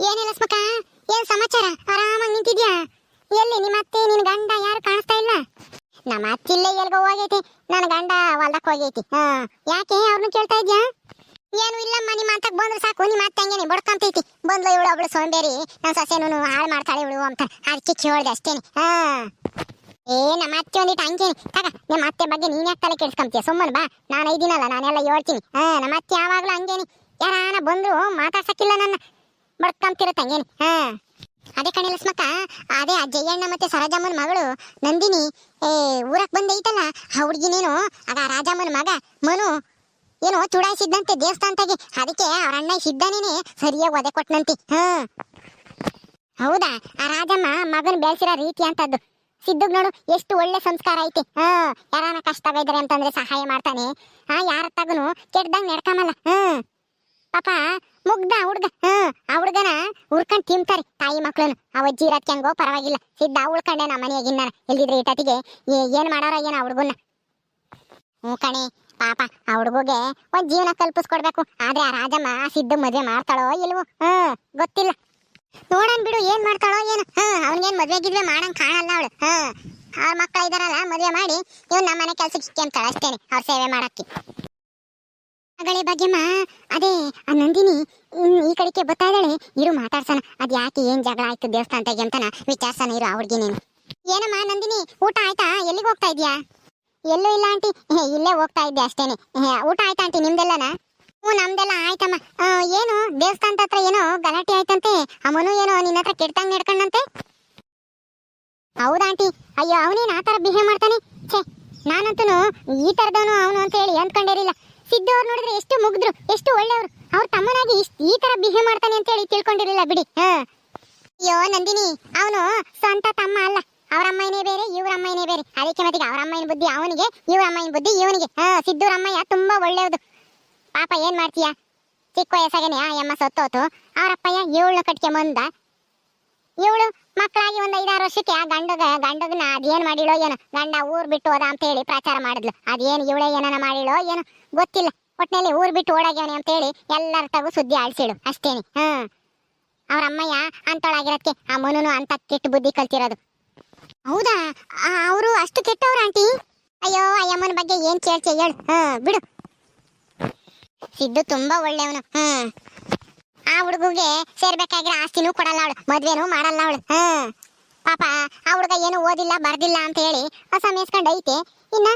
ಏನಿಲ್ಲ ಸ್ಮಕ? ಏನ್ ಸಮಾಚಾರ? ಆರಾಮಾಗಿ ನಿಂತಿದ್ಯಾ? ಎಲ್ಲಿ ನಿಮ್ಮ ಅತ್ತೆ, ನಿನ್ ಗಂಡ ಯಾರು ಕಾಣಿಸ್ತಾ ಇಲ್ಲ? ನಮ್ಮ ಅತ್ತಿಲ್ಲೇ ಎಲ್ಗೋ ಹೋಗೈತಿ. ನನ್ನ ಗಂಡ ಹೊಲ್ದಕ್ ಹೋಗೈತಿ. ಹಾ, ಯಾಕೆ ಅವ್ರನ್ನ ಕೇಳ್ತಾ ಇದ್ಯಾ? ಏನು ಇಲ್ಲಮ್ಮ, ನಿಮ್ಮ ಅಂತಕ್ ಬಂದ್ರೆ ಸಾಕು. ನಿಮ್ಮ ಅತ್ತೆ ಹಂಗೇನೆ ಬಡ್ಕಂತೈತಿ. ಬಂದ್ಲು ಇವಳು, ಅವಳು ಸೋಂಬೇರಿ. ನನ್ನ ಸೊಸೆನೂ ಹಾಳು ಮಾಡ್ತಾಳೆ ಇವಳು ಅಂತ. ಅದಕ್ಕೆ ಕೇಳ್ದೆ ಅಷ್ಟೇನೆ. ಹಾ. ಏ, ನಮ್ಮ ಅತ್ತೆ ಒಂದಿಟ್ಟು ಹಂಗೇನೆ. ತಗ, ನಿಮ್ಮ ಅತ್ತೆ ಬಗ್ಗೆ ನೀನ್ ಯಾಕೆ ತಲೆ ಕೆಡ್ಸ್ಕೊಂತೀಯ ಸುಮ್ಮನೆ ಬಾ. ನಾನು ಐದಿನಲ್ಲ, ನಾನೆಲ್ಲ ಹೇಳ್ತೀನಿ. ಹಾ, ನಮ್ಮ ಅತ್ತೆ ಯಾವಾಗ್ಲೂ ಹಂಗೇನೆ. ಯಾರಾನ ಬಂದ್ರು ಮಾತಾಡ್ಸಕ್ಕಿಲ್ಲ ನನ್ನ. ಬಡ್ಕೊಂತಿರತ್ತೆ ಹಂಗೇನೆ ಹಾ. ಅದೇ ಕಣೆ ಲಕ್ಷ್ಮಕ್ಕ, ಅದೇ ಆ ಜಯಣ್ಣ ಮತ್ತೆ ಸರಜಮ್ಮನ ಮಗಳು ನಂದಿನಿ. ಏ, ಊರಕ್ ಬಂದೈತಲ್ಲ, ಆ ಹುಡ್ಗಿನೇನು, ಆಗ ರಾಜಮ್ಮನ ಮಗ ಮನು. ಏನೋ ಚುಡಾಯಿಸಿದ್ದಂತೆ ದೇವಸ್ಥಾನದಾಗೆ. ಅದಕ್ಕೆ ಅವ್ರ ಅಣ್ಣ ಸಿದ್ಧನೇನೆ ಸರಿಯಾಗಿ ಒದೆ ಕೊಟ್ಟನಂತೆ ಹಾ. ಹೌದಾ? ಆ ರಾಜಮ್ಮ ಮಗನ ಬೆಳೆಸಿರೋ ರೀತಿ ಅಂತದ್ದು. ಸಿದ್ದುಗ್ ನೋಡು, ಎಷ್ಟು ಒಳ್ಳೆ ಸಂಸ್ಕಾರ ಐತೆ. ಹಾ, ಯಾರಾನ ಕಷ್ಟ ಇದ್ರೆ ಅಂತಂದ್ರೆ ಸಹಾಯ ಮಾಡ್ತಾನೆ. ಹಾ ಯಾರ ತಗನು ಕೆಟ್ಟದಂಗ್ ನಡ್ಕಮಲ್ಲ. ಹ್ಮ್ ಪಾಪ ಮುಗ್ಧ ಹುಡ್ಗ. ಆ ಹುಡ್ಗನ ಹುರ್ಕೊಂಡ್ ತಿಂತಾರೆ ತಾಯಿ ಮಕ್ಳು ಆ ಅಜ್ಜಿ ಇರಕ್ಕೆ ಹೆಂಗೋ ಪರವಾಗಿಲ್ಲ. ಸಿದ್ಧ ಉಳ್ಕೊಂಡೆ ನಮ್ಮ ಮನೆಯಾಗಿನ್ನ ಇಲ್ದಿದ್ರೆ ಈಟತಿಗೆ ಏನ್ ಮಾಡಾರ ಏನ ಹುಡ್ಗನ್ನ? ಹ್ಞೂ ಕಣೆ, ಪಾಪ, ಆ ಹುಡ್ಗುಗೆ ಒಂದ್ ಜೀವನ ಕಲ್ಪಿಸ್ಕೊಡ್ಬೇಕು. ಆದ್ರೆ ಆ ರಾಜಮ್ಮ ಆ ಸಿದ್ಧ ಮದುವೆ ಮಾಡ್ತಾಳೋ ಇಲ್ವೋ? ಹ್ಮ್ ಗೊತ್ತಿಲ್ಲ. ನೋಡನ್ ಬಿಡು, ಏನ್ ಮಾಡ್ತಾಳೋ ಏನು. ಹ್ಮ್ ಅವ್ನಿಗೇನ್ ಮದ್ವೆ ಗಿದ್ವೆ ಮಾಡಂಗ್ ಕಾಣಲ್ಲ ಅವಳು. ಹ್ಮ್ ಅವ್ರ ಮಕ್ಕಳು ಇದಾರಲ್ಲ, ಮದ್ವೆ ಮಾಡಿ ಇವ್ನು ನಮ್ಮ ಮನೆ ಕೆಲ್ಸಕ್ಕೆ ಇಕ್ಕೊಂತಾಳೆ ಅಷ್ಟೇನೆ, ಅವ್ರ ಸೇವೆ ಮಾಡಕ್ಕೆ. ಮಗಳೇ ಭಾಗ್ಯಮ್ಮ. ಅದೇ, ಆ ನಂದಿನಿ ಈ ಕಡೆಗೆ ಬರ್ತಾ ಇದ್ದಾಳೆ. ಇರು, ಮಾತಾಡ್ಸೋಣ. ಅದ್ ಯಾಕೆ ಏನ್ ಜಗಳ ಆಯ್ತು ದೇವಸ್ಥಾನ ಅಂತನ ವಿಚಾರಸನ ಇರು ಅವ್ರಿಗೆ ನೀನು. ಏನಮ್ಮ ನಂದಿನಿ, ಊಟ ಆಯ್ತಾ? ಎಲ್ಲಿಗೆ ಹೋಗ್ತಾ ಇದ್ಯಾ? ಎಲ್ಲೂ ಇಲ್ಲ ಆಂಟಿ. ಇಲ್ಲೇ ಹೋಗ್ತಾ ಇದ್ದೆ ಅಷ್ಟೇನೆ. ಊಟ ಆಯ್ತಾ ಆಂಟಿ ನಿಮ್ದೆಲ್ಲನ? ಹ್ಞೂ, ನಮ್ದೆಲ್ಲ ಆಯ್ತಮ್ಮ. ಏನು, ದೇವಸ್ಥಾನದ ಹತ್ರ ಏನೋ ಗಲಾಟೆ ಆಯ್ತಂತೆ? ಅಮ್ಮನು ಮನು ಏನೋ ನಿನ್ನ ಹತ್ರ ಕೆಟ್ಟಂಗ್ ನಡ್ಕೊಂಡಂತೆ? ಹೌದಾ ಆಂಟಿ. ಅಯ್ಯೋ, ಅವನೇನು ಆ ತರ ಬಿಹೇವ್ ಮಾಡ್ತಾನೆ? ಛೇ ನಾನಂತೂ ಈ ತರದವನು ಅವನು ಅಂತ ಹೇಳಿ ಅಂದ್ಕೊಂಡಿರಲಿಲ್ಲ. ಸಿದ್ದು ನೋಡಿದ್ರೆ ಎಷ್ಟು ಮುಗ್ದ್ರು, ಎಷ್ಟು ಒಳ್ಳೆಯವರು. ಅವ್ರ ತಮ್ಮನಾಗಿ ಈ ತರ ಬಿಹೇವ್ ಮಾಡ್ತಾನೆ ಅಂತ ಹೇಳಿ ತಿಳ್ಕೊಂಡಿರಲಿಲ್ಲ ಬಿಡಿ. ಅಯ್ಯೋ ನಂದಿನಿ, ಅವನು ಸ್ವಂತ ತಮ್ಮ ಅಲ್ಲ. ಅವ್ರ ಅಮ್ಮನೇ ಬೇರೆ, ಇವ್ರ ಅಮ್ಮನೇ ಬೇರೆ. ಅದಕ್ಕೆ ಮತ್ತಿಗೆ ಅವ್ರ ಅಮ್ಮನ ಬುದ್ಧಿ ಅವನಿಗೆ, ಇವ್ರ ಅಮ್ಮನ ಬುದ್ಧಿ ಇವನಿಗೆ. ಹಾ ಸಿದ್ದೂರ ಅಮ್ಮಯ್ಯ ತುಂಬಾ ಒಳ್ಳೆಯದು ಪಾಪ ಏನ್ ಮಾಡ್ತೀಯ? ಚಿಕ್ಕ ವಯಸ್ಸಾಗೇನೆ ಆ ಅಮ್ಮ ಸತ್ತೋತು. ಅವರಪ್ಪಯ್ಯ ಏಳು ಕಟ್ಕೆ ಮುಂದ. ಇವಳು ಮಕ್ಕಳಾಗಿ ಒಂದು ಐದಾರು ವರ್ಷಕ್ಕೆ ಆ ಗಂಡಗ ಗಂಡಗನ ಅದೇನು ಮಾಡಿಳೋ ಏನೋ, ಗಂಡ ಊರ್ ಬಿಟ್ಟು ಹೋದ ಅಂತ ಹೇಳಿ ಪ್ರಚಾರ ಮಾಡಿದ್ಲು. ಅದೇನ್ ಇವಳೇ ಏನನ ಮಾಡಿಳೋ ಏನೋ. ಗೊತ್ತಿಲ್ಲ. ಒಟ್ನಲ್ಲಿ ಊರ್ ಬಿಟ್ಟು ಓಡಾಗ್ಯವನೆ ಅಂತ ಹೇಳಿ ಎಲ್ಲರ ತಗು ಸುದ್ದಿ ಆಳ್ಸಿಳು ಅಷ್ಟೇನೆ. ಹಾ. ಅವ್ರ ಅಮ್ಮಯ್ಯ ಅಂತೊಳಾಗಿರತ್ತೆ ಆ ಮನುನು ಅಂತ ಕೆಟ್ಟ ಬುದ್ಧಿ ಕಲ್ತಿರೋದು. ಹೌದಾ? ಅವರು ಅಷ್ಟು ಕೆಟ್ಟವ್ರ ಆಂಟಿ? ಅಯ್ಯೋ, ಅಯ್ಯಮ್ಮನ ಬಗ್ಗೆ ಏನ್ ಕೇಳ್ತಿ ಹೇಳು. ಹಾ, ಬಿಡು. ಸಿದ್ದು ತುಂಬಾ ಒಳ್ಳೆಯವನು. ಹ್ಮ್ ಆ ಹುಡುಗಿಗೆ ಸೇರ್ಬೇಕಾಗಿರೋ ಆಸ್ತಿನೂ ಕೊಡಲ್ಲ ಅವಳು. ಮದ್ವೆನೂ ಮಾಡಲ್ಲ ಅವಳು. ಹ್ಮ್ ಪಾಪ, ಆ ಹುಡುಗ ಏನು ಓದಿಲ್ಲ, ಬರ್ದಿಲ್ಲ ಅಂತ ಹೇಳಿ ಹೊಸ ಮೇಸ್ಕೊಂಡ್ ಐತೆ ಇನ್ನ,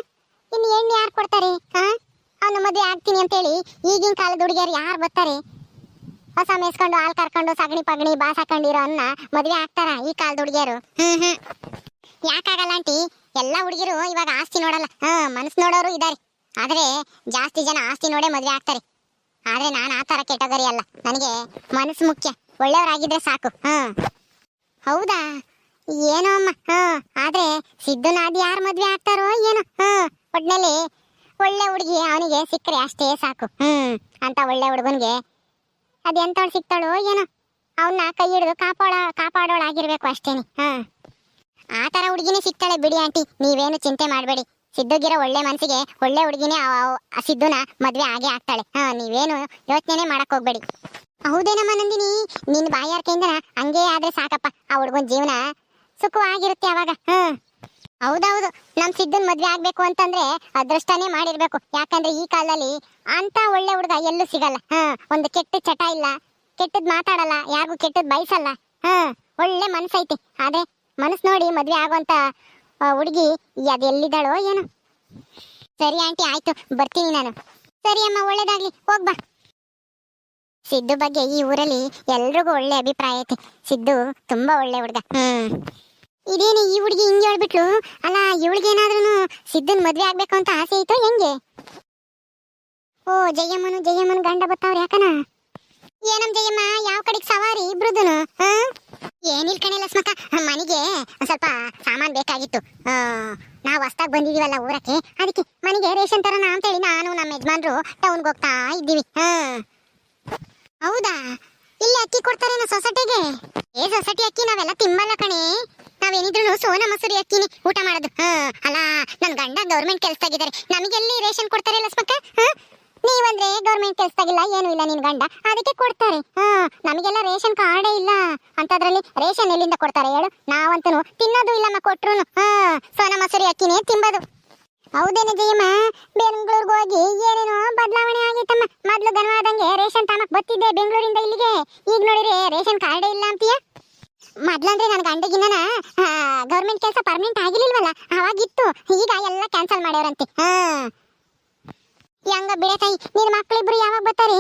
ಇನ್ನು ಹೆಣ್ಣು ಯಾರು ಕೊಡ್ತಾರೆ? ಹಾ? ಅವನು ಮದುವೆ ಆಗ್ತೀನಿ ಅಂತ ಹೇಳಿ ಈಗಿನ ಕಾಲದ ಹುಡುಗಿಯರು ಯಾರು ಬರ್ತಾರೆ? ಹೊಸ ಮೇಸ್ಕೊಂಡು ಹಾಲು ಕರ್ಕೊಂಡು ಸಗಣಿ ಪಗಣಿ ಬಾಸ್ ಹಾಕೊಂಡಿರೋ ಅನ್ನ ಮದುವೆ ಆಗ್ತಾರ ಈ ಕಾಲದ ಹುಡುಗಿಯರು? ಹ್ಮ್ ಹ್ಮ್. ಯಾಕಾಗಲ್ಲ ಆಂಟಿ? ಎಲ್ಲ ಹುಡುಗಿರು ಇವಾಗ ಆಸ್ತಿ ನೋಡಲ್ಲ. ಹಾ ಮನಸ್ಸು ನೋಡೋರು ಇದಾರೆ. ಆದ್ರೆ ಜಾಸ್ತಿ ಜನ ಆಸ್ತಿ ನೋಡೇ ಮದುವೆ ಆಗ್ತಾರೆ. ಆದ್ರೆ ನಾನು ಆ ತರ ಕೆಟಗರಿ ಅಲ್ಲ. ನನಗೆ ಮನಸ್ಸು ಮುಖ್ಯ. ಒಳ್ಳೆಯವರಾಗಿದ್ರೆ ಸಾಕು. ಹಾ. ಹೌದಾ? ಏನೋ ಅಮ್ಮ. ಹಾ, ಆದ್ರೆ ಸಿದ್ಧನಾದಿ ಯಾರು ಮದ್ವೆ ಆಗ್ತಾರೋ ಏನೋ. ಹಾ, ಒಟ್ನಲ್ಲಿ ಒಳ್ಳೆ ಹುಡುಗಿ ಅವನಿಗೆ ಸಿಕ್ಕರೆ ಅಷ್ಟೇ ಸಾಕು. ಹ್ಮ್. ಅಂತ ಒಳ್ಳೆ ಹುಡುಗನ್ಗೆ. ಅದೆಂತವಳು ಸಿಕ್ತಾಳು ಏನೋ. ಅವನ್ನ ಕೈ ಹಿಡಿದು ಕಾಪಾಡ ಕಾಪಾಡೋಳಾಗಿರ್ಬೇಕು ಅಷ್ಟೇನೆ. ಹಾ. ಆ ತರ ಹುಡುಗಿನೇ ಸಿಕ್ತಾಳೆ ಬಿಡಿ ಆಂಟಿ. ನೀವೇನು ಚಿಂತೆ ಮಾಡಬೇಡಿ. ಸಿದ್ದುಗಿರೋ ಒಳ್ಳೆ ಮನಸ್ಸಿಗೆ ಒಳ್ಳೆ ಹುಡುಗಿನೇ ಆ ಸಿದ್ದುನ ಮದ್ವೆ ಆಗೇ ಆಗ್ತಾಳೆ. ಹಾ ನೀವೇನು ಯೋಚನೆ ಮಾಡಕ್ ಹೋಗ್ಬೇಡಿ. ಹೌದೇನಮ್ಮ ನಂದಿನಿ? ನಿನ್ ಬಾಯಾರಿಕೆಯಿಂದ ಹಂಗೇ ಆದ್ರೆ ಸಾಕಪ್ಪ. ಆ ಹುಡುಗನ ಜೀವನ ಸುಖವಾಗಿರುತ್ತೆ ಅವಾಗ. ಹ್ಮ್ ಹೌದೌದು. ನಮ್ ಸಿದ್ದನ್ ಮದ್ವೆ ಆಗ್ಬೇಕು ಅಂತಂದ್ರೆ ಅದೃಷ್ಟನೇ ಮಾಡಿರ್ಬೇಕು. ಯಾಕಂದ್ರೆ ಈ ಕಾಲದಲ್ಲಿ ಅಂತ ಒಳ್ಳೆ ಹುಡುಗ ಎಲ್ಲೂ ಸಿಗಲ್ಲ. ಹ, ಒಂದು ಕೆಟ್ಟ ಚಟ ಇಲ್ಲ. ಕೆಟ್ಟದ್ ಮಾತಾಡಲ್ಲ, ಯಾರಿಗೂ ಕೆಟ್ಟದ್ ಬಯಸಲ್ಲ. ಹ, ಒಳ್ಳೆ ಮನಸ್ಸೈತಿ ಆದ್ರೆ ಮನಸ್ ನೋಡಿ ಮದ್ವೆ ಆಗುವಂತ ಹುಡುಗಿ ಅದ್ ಎಲ್ಲಿದ್ದಾಳೋ ಏನು. ಸರಿ ಆಂಟಿ, ಆಯ್ತು. ಬರ್ತೀನಿ ನಾನು. ಸರಿ ಅಮ್ಮ, ಒಳ್ಳೇದಾಗ್ಲಿ. ಹೋಗ್ಬಾ ಸಿದ್ದು ಬಗ್ಗೆ ಈ ಊರಲ್ಲಿ ಎಲ್ರಿಗೂ ಒಳ್ಳೆ ಅಭಿಪ್ರಾಯ ಐತೆ. ಸಿದ್ದು ತುಂಬಾ ಒಳ್ಳೆ ಹುಡುಗ. ಹ್ಮ್. ಇದೇನು ಈ ಹುಡುಗಿ ಹಿಂಗೆ ಹೇಳ್ಬಿಟ್ಲು? ಅಲ್ಲ ಇವಳಿಗೇನಾದ್ರೂ ಸಿದ್ಧನ್ ಮದ್ವೆ ಆಗ್ಬೇಕು ಅಂತ ಆಸೆ ಇತ್ತು ಹೆಂಗೆ? ಓ, ಜಯಮ್ಮನು, ಜಯಮ್ಮನ ಗಂಡ ಬತ್ತಾವ್ರ ಯಾಕನ? ಏನಮ್ ಜಯಮ್ಮ, ಯಾವ ಕಡೆಗೆ ಸವಾರಿ ಇಬ್ರುದನು ಏನಿಲ್ ಕಣೆ ಲಸ್ಮಕ್ಕ ಮನೆಗೆ ಸ್ವಲ್ಪ ಸಾಮಾನ್ ಬೇಕಾಗಿತ್ತು. ನಾವು ಹೊಸ್ದಾಗ್ ಬಂದಿದೀವಲ್ಲ ಊರಕ್ಕೆ, ಅದಕ್ಕೆ ಮನೆಗೆ ರೇಷನ್ ತರೋಣ ಅಂತೇಳಿ ನಾನು ನಮ್ಮ ಯಜಮಾನ್ರು ಟೌನ್ಗೆ ಹೋಗ್ತಾ ಇದ್ದೀವಿ ಹೌದಾ? ಇಲ್ಲಿ ಅಕ್ಕಿ ಕೊಡ್ತಾರೇನೋ ಸೊಸೈಟಿಗೆ? ಏ, ಸೊಸೈಟಿ ಅಕ್ಕಿ ನಾವೆಲ್ಲ ತಿಂಬಲ್ಲ ಕಣೆ. ನಾವೇನಿದ್ರು ಸೋನಾ ಮಸೂರಿ ಅಕ್ಕಿನಿ ಊಟ ಮಾಡೋದು. ಹಾ, ಅಲ್ಲ, ನನ್ ಗಂಡ ಗೌರ್ಮೆಂಟ್ ಕೆಲ್ಸದಾಗಿದ್ದಾರೆ. ನಮಗೆಲ್ಲಿ ರೇಷನ್ ಕೊಡ್ತಾರೆ ಲಸ್ಮಕ್ಕ? ಹಾ? ನೀವಂದ್ರೆ ಗೌರ್ಮೆಂಟ್ ಕೆಲ್ಸದಾಗಿಲ್ಲ, ಏನು ಇಲ್ಲ ನಿನ್ ಗಂಡ. ಅದಕ್ಕೆ ಕೊಡ್ತಾರೆ. ಹಾ, ನಮಗೆಲ್ಲ ರೇಷನ್ ಕಾರ್ಡೇ ಇಲ್ಲ. ಅಂತದ್ರಲ್ಲಿ ರೇಷನ್ ಎಲ್ಲಿಂದ ಕೊಡ್ತಾರೆ ಹೇಳು? ನಾವಂತೂ ತಿನ್ನೋದು ಇಲ್ಲಮ್ಮ ಕೊಟ್ರು ಹಾ, ಸೋನಾ ಮಸೂರಿ ಅಕ್ಕಿನೇ ತಿಂಬೋದು. ಹೌದೇನೆ ಜಯಮ್ಮ? ಬೆಂಗಳೂರಿಗೆ ಹೋಗಿ ಏನೇನೋ ಬದಲಾವಣೆ ಆಗಿತ್ತಮ್ಮ. ಮೊದ್ಲು ಗನವಾದಂಗೆ ರೇಷನ್ ತಾಮಕ್ ಬತ್ತಿದ್ದೆ ಬೆಂಗಳೂರಿಂದ ಇಲ್ಲಿಗೆ. ಈಗ ನೋಡಿರಿ ರೇಷನ್ ಕಾರ್ಡೇ ಇಲ್ಲ ಅಂತೀಯ. ಮೊದ್ಲಂದ್ರೆ ನನ್ನ ಗಂಡಗಿನ್ನ ಗೌರ್ಮೆಂಟ್ ಕೆಲಸ ಪರ್ಮನೆಂಟ್ ಆಗಿರ್ಲಿಲ್ವಲ್ಲ? ಅವಾಗಿತ್ತು. ಈಗ ಎಲ್ಲ ಕ್ಯಾನ್ಸಲ್ ಮಾಡ್ಯಾರಂತೆ ಹಾ. ಹೆಂಗ ಬಿಡ ತಾಯಿ, ನಿನ್ ಮಕ್ಳಿಬ್ರು ಯಾವಾಗ ಬರ್ತಾರೆ?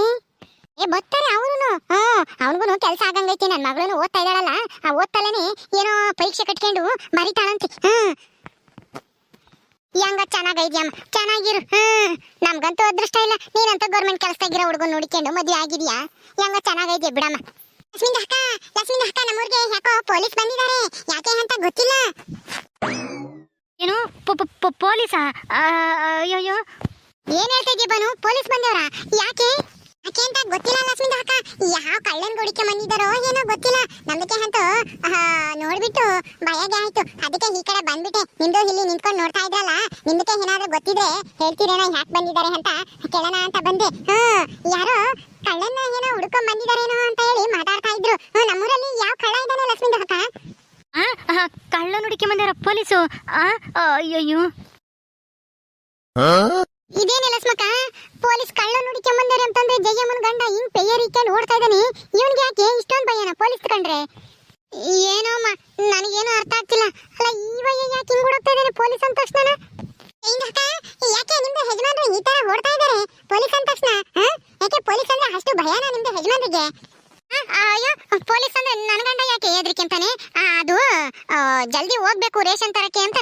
ಏ, ಬರ್ತಾರೆ ಅವನು ಹಾ ಅವನಿಗೂ ಕೆಲಸ ಆಗಂಗೈತಿ. ನನ್ನ ಮಗಳನು ಓದ್ತಾ ಇದ್ದಾಳಲ್ಲ. ಆ, ಓದ್ತಲೇನೆ ಏನೋ ಪರೀಕ್ಷೆ ಕಟ್ಕೊಂಡು ಬರಿತಾಳಂತೆ ಹ್ಮ್ ಹೆಂಗ ಚೆನ್ನಾಗೈದ್ಯಮ್ಮ ಚೆನ್ನಾಗಿರು. ಹ್ಮ್ ನಮ್ಗಂತೂ ಅದೃಷ್ಟ ಇಲ್ಲ. ನೀನಂತ ಗೌರ್ಮೆಂಟ್ ಕೆಲಸದಾಗಿರೋ ಹುಡುಗ ನೋಡಿಕೊಂಡು ಮದ್ವೆ ಆಗಿದ್ಯಾ? ಹೆಂಗ ಚೆನ್ನಾಗೈದ್ಯಾ ಬಿಡಮ್ಮ? ಲಕ್ಷ್ಮೀ ಅಕ್ಕ ನಮ್ಮೂರ್ಗೆ ಯಾಕೋ ಪೊಲೀಸ್ ಬಂದಿದ್ದಾರೆ. ಯಾಕೆ ಅಂತ ಗೊತ್ತಿಲ್ಲ. ಏನು? ಪೊಲೀಸಾ? ಅಯ್ಯೋ ಏನ್ ಹೇಳ್ತಾ ಇದ್ದೀಯ ಬನು ಪೊಲೀಸ್ ಬಂದವ್ರ? ಯಾಕೆ? ಯಾಕೆ ಅಂತ ಗೊತ್ತಿಲ್ಲ ಲಕ್ಷ್ಮಿ ಅಕ್ಕ ಯಾವ ಕಳ್ಳನ್ ಗುಡಿಕೆ ಬಂದಿದ್ದಾರೋ ಏನೋ ಗೊತ್ತಿಲ್ಲ. ನಮ್ದಕ್ಕೆ ಅಂತೂ ಆಹಾ, ನೋಡ್ಬಿಟ್ಟು ಭಯಗೆ ಆಯ್ತು. ಅದಕ್ಕೆ ಈ ಕಡೆ ಬಂದ್ಬಿಟ್ಟೆ. ನಿಮ್ದು ಇಲ್ಲಿ ನಿಂತ್ಕೊಂಡು ನೋಡ್ತಾ ಇದ್ರಲ್ಲ ನಿಮ್ದಕ್ಕೆ ಏನಾದ್ರೂ ಗೊತ್ತಿದ್ರೆ ಹೇಳ್ತೀರೇನೋ ಯಾಕೆ ಬಂದಿದ್ದಾರೆ ಅಂತ ಕೇಳೋಣ ಅಂತ ಬಂದೆ. ಹಾ ಯಾರೋ ಕಳ್ಳನ್ನ ಏನೋ ಹುಡ್ಕೊಂಡ್ ಬಂದಿದ್ದಾರೇನೋ ಅಂತ ಹೇಳಿ ಮಾತಾಡ್ತಾ ಇದ್ರು. ಹ್ಮ್, ನಮ್ಮೂರಲ್ಲಿ ಯಾವ ಕಳ್ಳ ಇದ್ದಾನೆ ಲಕ್ಷ್ಮಿ ಅಕ್ಕ ಆ ಕಳ್ಳ ನುಡಿಕೆ ಬಂದಾರ ಪೊಲೀಸು? ಆ ಅಯ್ಯಯ್ಯೋ. ಇದೇನೆ ಸ್ಮಕ ಪೊಲೀಸ್ ಕಳ್ಳ ನುಡಿಕೊಂಬಂದಾರೆ ಅಂತಂದ್ರೆ ಜಯಮ್ಮನ ಗಂಡ ಹಿಂಗ್ ಪೆಯ್ಯರಿಕೊಂಡು ಓಡ್ತಾ ಇದ್ದಾನೆ. ಇವನ್ಗೆ ಯಾಕೆ ಇಷ್ಟೊಂದು ಭಯನ ಪೊಲೀಸ್ ಕಂಡ್ರೆ? ಏನೋ ಅಮ್ಮ, ನನಗೇನು ಅರ್ಥ ಆಗ್ತಿಲ್ಲ. ಅಲ್ಲ ಇವಾಗ ಯಾಕೆ ಹಿಂಗ್ ಓಡೋಗ್ತಾ ಇದ್ದಾನೆ ಪೊಲೀಸ್ ಅಂದ ತಕ್ಷಣ? ಯಾಕೆ ನಿಮ್ದು ಯಜಮಾನ್ರು ಈ ತರ ಓಡ್ತಾ ಇದ್ದಾರೆ ಪೊಲೀಸ್ ಅಂದ ತಕ್ಷಣ ಯಾಕೆ ಪೊಲೀಸ್ ಅಂದ್ರೆ ಅಷ್ಟು ಭಯನ ನಿಮ್ದು ಯಜಮಾನ್ರಿಗೆ? ಅಯ್ಯೋ, ಪೊಲೀಸ್ ಅಂದ್ರೆ ನನ್ನ ಗಂಡ ಯಾಕೆ ಹೆದರಿಕೆ ಅಂತಾನೆ? ಅದು ಜಲ್ದಿ ಹೋಗ್ಬೇಕು ರೇಷನ್ ತರಕ್ಕೆ ಹಂಗೆ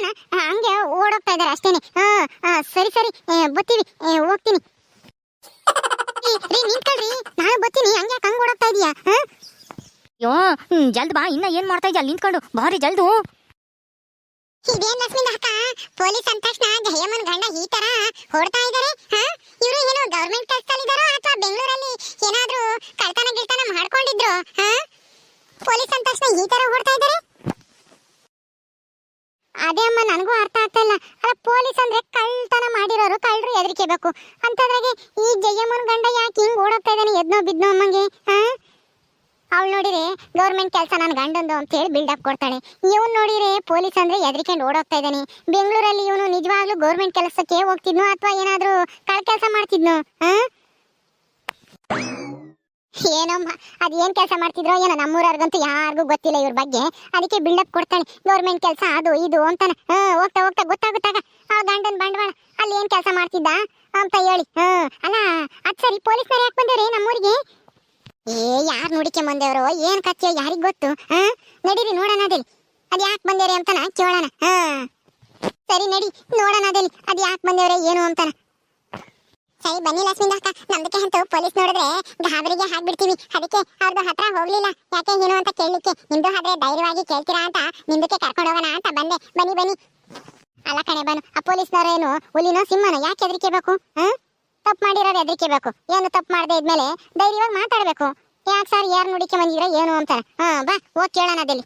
ಓಡೋಗ್ತಾ ಇದ್ದಾರೆ ಅಷ್ಟೇನೆ. ಹಾ ಸರಿ ಸರಿ. ಬತ್ತೀವಿ ಹೋಗ್ತೀನಿ. ರೀ ನಿಂತ್ಕೊಳ್ರಿ. ನಾನು ಬತ್ತೀನಿ ಹಂಗೆ ಹಂಗೆ ಓಡೋಗ್ತಾ ಇದೀಯಾ? ಹಾ? ಅಯ್ಯೋ ಜಲ್ದ್ ಬಾ. ಇನ್ನ ಏನ್ ಮಾಡ್ತಾ ಇದ್ಯಾ? ನಿಂತ್ಕೊಂಡು. ಬಾರಿ ಜಲ್ದು. ಇದೇನ್ ಲಕ್ಷ್ಮಿ ಅಕ್ಕ? ಪೊಲೀಸ್ ಅಂದ ತಕ್ಷಣ ಜಯಮ್ಮನ್ ಗಂಡ ಈ ತರ ಹೊಡ್ತಾ ಇದಾರೆ? ಹಾ? ಇವರು ಏನು ಗೌರ್ಮೆಂಟ್ ಕೆಲಸದಲ್ಲಿದ್ದಾರೋ ಅಥವಾ ಬೆಂಗಳೂರಲ್ಲಿ ಏನಾದ್ರೂ ಕಳ್ತನ ಗಿಳ್ತನ ಮಾಡ್ಕೊಂಡಿದ್ರು? ಹಾ? ಪೊಲೀಸ್ ಅಂದ ತಕ್ಷಣ ಈ ತರ ಹೊಡ್ತಾ ಇದಾರೆ? ಅದೇ ಅಮ್ಮ, ನನಗೂ ಅರ್ಥ ಆಗ್ತಾ ಇಲ್ಲ. ಅಲ್ಲ, ಪೊಲೀಸ್ ಅಂದ್ರೆ ಕಳ್ತನ ಮಾಡಿರೋರು ಕಳ್ಳರು ಎದರಿಕೆಬೇಕು ಅಂತದ್ರಾಗೆ ಈ ಜಯಮ್ಮನ ಗಂಡ ಯಾಕೆ ಹಿಂಗ್ ಓಡೋಗ್ತಾ ಇದ್ದಾನೆ, ಎದ್ನೋ ಬಿದ್ನೋ ಅಮ್ಮಂಗೆ ಹಾ ಅವಳು ನೋಡಿರಿ ಗೌರ್ಮೆಂಟ್ ಕೆಲಸ ನನ್ನ ಗಂಡಂದು ಅಂತ ಹೇಳಿ ಬಿಲ್ಡಪ್ ಕೊಡ್ತಾಳೆ. ಇವನು ನೋಡಿರಿ ಪೊಲೀಸ್ ಅಂದ್ರೆ ಎದ್ರಿಕೊಂಡು ಓಡೋಗ್ತಾ ಇದ್ದಾನೆ. ಬೆಂಗಳೂರಲ್ಲಿ ಇವನು ನಿಜವಾಗ್ಲೂ ಗೌರ್ಮೆಂಟ್ ಕೆಲಸಕ್ಕೆ ಹೋಗ್ತಿದ್ನು ಅಥವಾ ಏನಾದರೂ ಕಳ್ ಕೆಲಸ ಮಾಡ್ತಿದ್ನು ಹಾ ಏನಮ್ಮ ಅದ್ ಏನ್ ಕೆಲಸ ಮಾಡ್ತಿದ್ರೋ ಏನೋ ನಮ್ಮೂರವ್ರಿಗಂತೂ ಯಾರಿಗೂ ಗೊತ್ತಿಲ್ಲ ಇವ್ರ ಬಗ್ಗೆ. ಅದಕ್ಕೆ ಬಿಲ್ಡಪ್ ಕೊಡ್ತಾನೆ ಗೌರ್ಮೆಂಟ್ ಕೆಲಸ, ಅದು, ಇದು ಅಂತಾನೆ. ಹಾ, ಹೋಗ್ತಾ ಹೋಗ್ತಾ, ಗೊತ್ತಾಗುತ್ತಾಗ. ಆ ಗಂಡನ್ ಬಂಡವಾಳ, ಅಲ್ಲಿ ಏನ್ ಕೆಲಸ ಮಾಡ್ತಿದ್ದ? ಅಂತ ಹೇಳಿ. ಹಾ, ಅಲ್ಲ, ಅದ್ ಸರಿ, ಪೊಲೀಸ್ನವ್ರು ಯಾಕೆ ಬಂದವ್ರೆ ನಮ್ಮೂರಿಗೆ? ಏ, ಯಾರು ನೋಡಿಕೆ ಬಂದೇವ್ರು, ಏನ್ ಕಚ್ಚೆ ಯಾರಿಗ್ ಗೊತ್ತು? ಹಾ, ನಡೀರಿ, ನೋಡೋಣ ಅದಲ್ಲಿ. ಅದ್ ಯಾಕೆ ಬಂದೇರಿ ಅಂತಾನ? ಕೇಳೋಣ. ಹಾ. ಸರಿ, ನಡಿ, ನೋಡೋಣ ಅದಲ್ಲಿ. ಅದ್ ಯಾಕೆ ಬಂದೇವ್ರೆ, ಏನು ಅಂತಾನ? ಬನ್ನಿ ಲಕ್ಷ್ಮೀ ಅಕ್ಕ. ನಮ್ದಕ್ಕೆ ಅಂತೂ ಪೊಲೀಸ್ ನೋಡಿದ್ರೆ ಗಾಬರಿಗೆ ಹಾಕ್ಬಿಡ್ತೀವಿ. ಅದಕ್ಕೆ ಅವ್ರದ್ದು ಹತ್ರ ಹೋಗ್ಲಿಲ್ಲ. ಯಾಕೆ ಏನು ಅಂತ ಕೇಳಲಿಕ್ಕೆ? ನಿಮ್ದು ಆದ್ರೆ ಧೈರ್ಯವಾಗಿ ಕೇಳ್ತೀರಾ ಅಂತ ನಿಮ್ದಕ್ಕೆ ಕರ್ಕೊಂಡು ಹೋಗೋಣ ಅಂತ ಬಂದೆ. ಬನ್ನಿ ಬನ್ನಿ. ಅಲ್ಲ ಕಣೆ ಬನು ಆ ಪೊಲೀಸ್ನವರೇನು ಹುಲಿನೋ ಸಿಂಹನೋ? ಯಾಕೆ ಹೆದರಿಕೆಬೇಕು ಹಾ? ತಪ್ಪು ಮಾಡಿರೋರು ಹೆದರಿಕೆಬೇಕು ಏನು ತಪ್ಪು ಮಾಡದೆ ಇದ್ಮೇಲೆ ಧೈರ್ಯವಾಗಿ ಮಾತಾಡಬೇಕು. ಯಾಕೆ ಸರ್ ಯಾರು ನುಡಿಕೆ ಬಂದಿದ್ರೆ ಏನು ಅಂತಾರೆ? ಹಾ, ಬಾ, ಹೋಗಿ ಕೇಳೋಣ ಅದಲ್ಲಿ